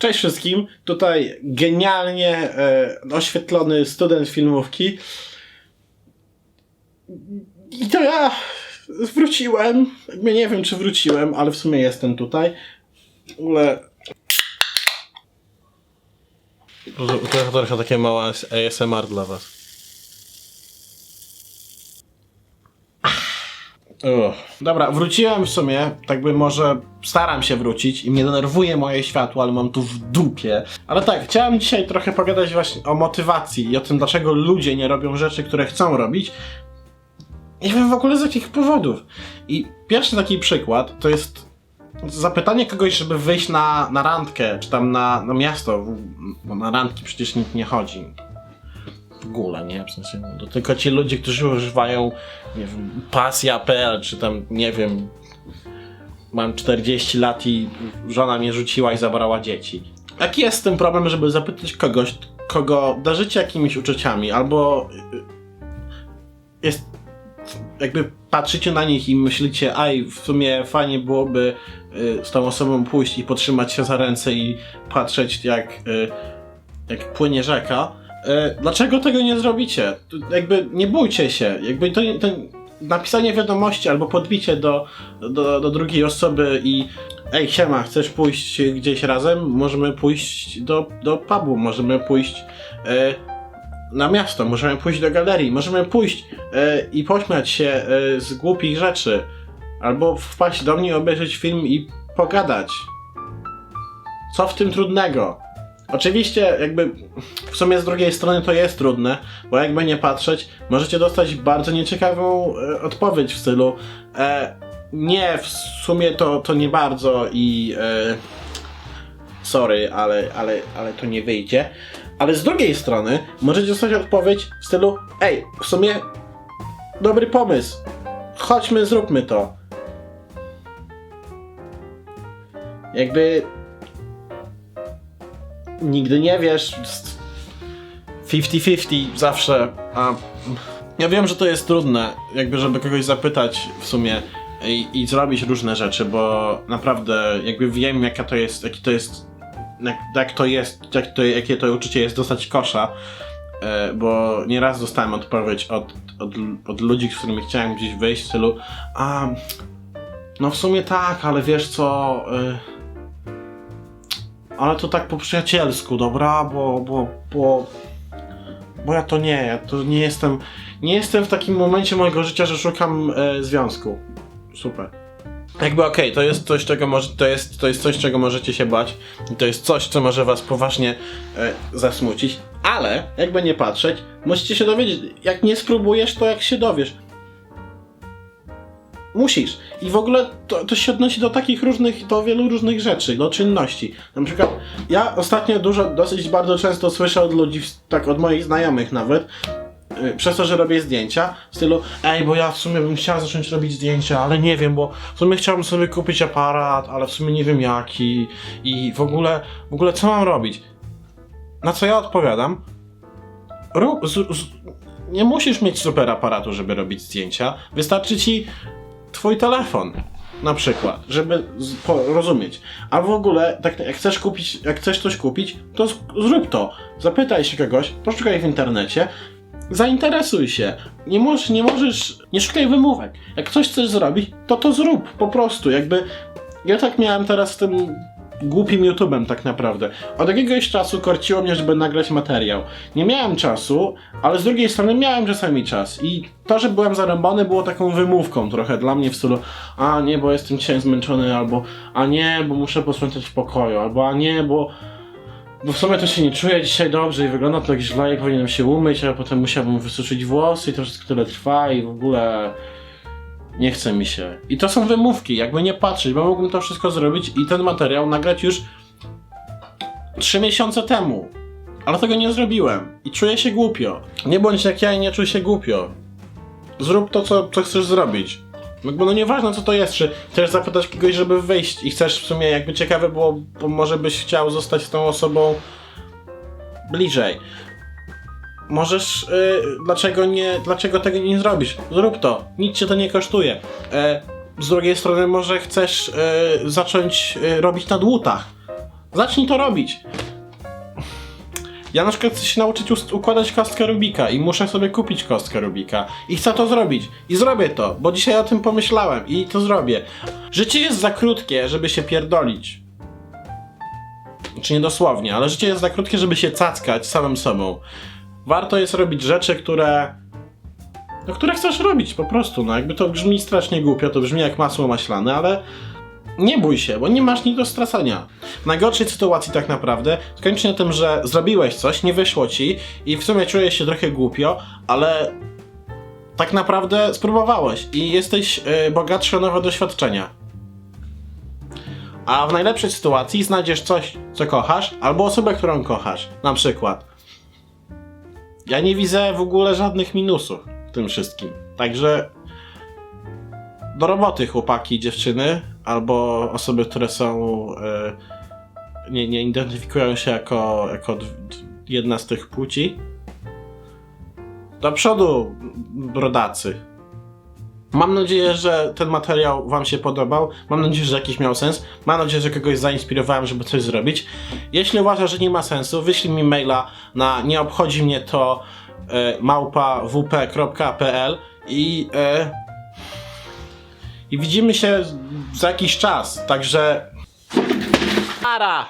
Cześć wszystkim, tutaj genialnie e, oświetlony student filmówki. I to ja wróciłem. Jakby nie wiem, czy wróciłem, ale w sumie jestem tutaj. W ogóle. To trochę takie małe ASMR dla was. Uch. Dobra, wróciłem w sumie, tak by może staram się wrócić i mnie denerwuje moje światło, ale mam tu w dupie. Ale tak, chciałem dzisiaj trochę pogadać właśnie o motywacji i o tym, dlaczego ludzie nie robią rzeczy, które chcą robić. Nie wiem w ogóle z jakich powodów. I pierwszy taki przykład to jest zapytanie kogoś, żeby wyjść na, na randkę, czy tam na, na miasto, na randki przecież nikt nie chodzi ogóle, nie? W sensie, no, tylko ci ludzie, którzy używają, nie wiem, pasja.pl, czy tam, nie wiem, mam 40 lat i żona mnie rzuciła i zabrała dzieci. Jaki jest tym problem, żeby zapytać kogoś, kogo darzycie jakimiś uczuciami, albo y, jest, jakby patrzycie na nich i myślicie, aj, w sumie fajnie byłoby y, z tą osobą pójść i potrzymać się za ręce i patrzeć jak, y, jak płynie rzeka, E, dlaczego tego nie zrobicie? Jakby nie bójcie się. Jakby to, to napisanie wiadomości albo podbicie do, do, do drugiej osoby i ej, siema, chcesz pójść gdzieś razem? Możemy pójść do, do pubu, możemy pójść e, na miasto, możemy pójść do galerii, możemy pójść e, i pośmiać się e, z głupich rzeczy. Albo wpaść do mnie, obejrzeć film i pogadać. Co w tym trudnego? Oczywiście, jakby w sumie z drugiej strony to jest trudne, bo jakby nie patrzeć, możecie dostać bardzo nieciekawą e, odpowiedź w stylu e, nie, w sumie to, to nie bardzo i e, sorry, ale, ale, ale to nie wyjdzie. Ale z drugiej strony możecie dostać odpowiedź w stylu ej, w sumie dobry pomysł, chodźmy, zróbmy to. Jakby nigdy nie wiesz. 50-50 zawsze. A ja wiem, że to jest trudne, jakby żeby kogoś zapytać w sumie i, i zrobić różne rzeczy, bo naprawdę jakby wiem jaka to jest, jaki to jest, jak, jak to jest, jak to, jakie to uczucie jest dostać kosza, e, bo nieraz dostałem odpowiedź od, od, od ludzi, z którymi chciałem gdzieś wyjść w stylu a no w sumie tak, ale wiesz co... E, ale to tak po przyjacielsku, dobra? Bo, bo, bo, bo ja to nie, ja to nie jestem, nie jestem w takim momencie mojego życia, że szukam e, związku. Super. Jakby okej, to jest coś, czego może, to jest, to jest coś, czego możecie się bać i to jest coś, co może was poważnie e, zasmucić, ale jakby nie patrzeć, musicie się dowiedzieć, jak nie spróbujesz, to jak się dowiesz. Musisz. I w ogóle to, to się odnosi do takich różnych, do wielu różnych rzeczy, do czynności. Na przykład ja ostatnio dużo, dosyć bardzo często słyszę od ludzi, tak od moich znajomych nawet, yy, przez to, że robię zdjęcia, w stylu ej, bo ja w sumie bym chciała zacząć robić zdjęcia, ale nie wiem, bo w sumie chciałbym sobie kupić aparat, ale w sumie nie wiem jaki i w ogóle, w ogóle co mam robić? Na co ja odpowiadam? Rób, z, z, nie musisz mieć super aparatu, żeby robić zdjęcia. Wystarczy ci twój telefon. Na przykład, żeby rozumieć. A w ogóle, tak jak chcesz kupić, jak chcesz coś kupić, to zrób to. Zapytaj się kogoś, poszukaj w internecie, zainteresuj się. Nie możesz, nie możesz, nie szukaj wymówek. Jak coś chcesz zrobić, to to zrób, po prostu. Jakby, ja tak miałem teraz z tym głupim YouTube'em tak naprawdę. Od jakiegoś czasu korciło mnie, żeby nagrać materiał. Nie miałem czasu, ale z drugiej strony miałem czasami czas. I to, że byłem zarąbany było taką wymówką trochę dla mnie w stylu a nie, bo jestem dzisiaj zmęczony, albo a nie, bo muszę posprzątać w pokoju, albo a nie, bo bo w sumie to się nie czuję dzisiaj dobrze i wygląda to tak źle i powinienem się umyć, a potem musiałbym wysuszyć włosy i to wszystko tyle trwa i w ogóle nie chce mi się. I to są wymówki, jakby nie patrzeć, bo mógłbym to wszystko zrobić i ten materiał nagrać już 3 miesiące temu. Ale tego nie zrobiłem i czuję się głupio. Nie bądź jak ja i nie czuj się głupio. Zrób to, co, co chcesz zrobić. Jakby no nieważne co to jest, czy chcesz zapytać kogoś, żeby wyjść i chcesz w sumie jakby ciekawe było, bo może byś chciał zostać z tą osobą bliżej. Możesz, y, dlaczego nie, dlaczego tego nie zrobisz? Zrób to, nic cię to nie kosztuje. E, z drugiej strony może chcesz y, zacząć y, robić na dłutach. Zacznij to robić. Ja na przykład chcę się nauczyć układać kostkę Rubika i muszę sobie kupić kostkę Rubika. I chcę to zrobić. I zrobię to, bo dzisiaj o tym pomyślałem i to zrobię. Życie jest za krótkie, żeby się pierdolić. Znaczy nie dosłownie, ale życie jest za krótkie, żeby się cackać samym sobą. Warto jest robić rzeczy, które... No, które chcesz robić po prostu, no jakby to brzmi strasznie głupio, to brzmi jak masło maślane, ale nie bój się, bo nie masz nic do stracenia. W najgorszej sytuacji tak naprawdę skończy na tym, że zrobiłeś coś, nie wyszło ci i w sumie czujesz się trochę głupio, ale tak naprawdę spróbowałeś i jesteś y, bogatszy o nowe doświadczenia. A w najlepszej sytuacji znajdziesz coś, co kochasz, albo osobę, którą kochasz. Na przykład. Ja nie widzę w ogóle żadnych minusów w tym wszystkim. Także do roboty chłopaki dziewczyny, albo osoby, które są e, nie, nie identyfikują się jako, jako jedna z tych płci. Do przodu, brodacy. Mam nadzieję, że ten materiał Wam się podobał. Mam nadzieję, że jakiś miał sens. Mam nadzieję, że kogoś zainspirowałem, żeby coś zrobić. Jeśli uważasz, że nie ma sensu, wyślij mi maila na nie obchodzi mnie to e, małpawp.pl i e, i widzimy się za jakiś czas. Także. Ara!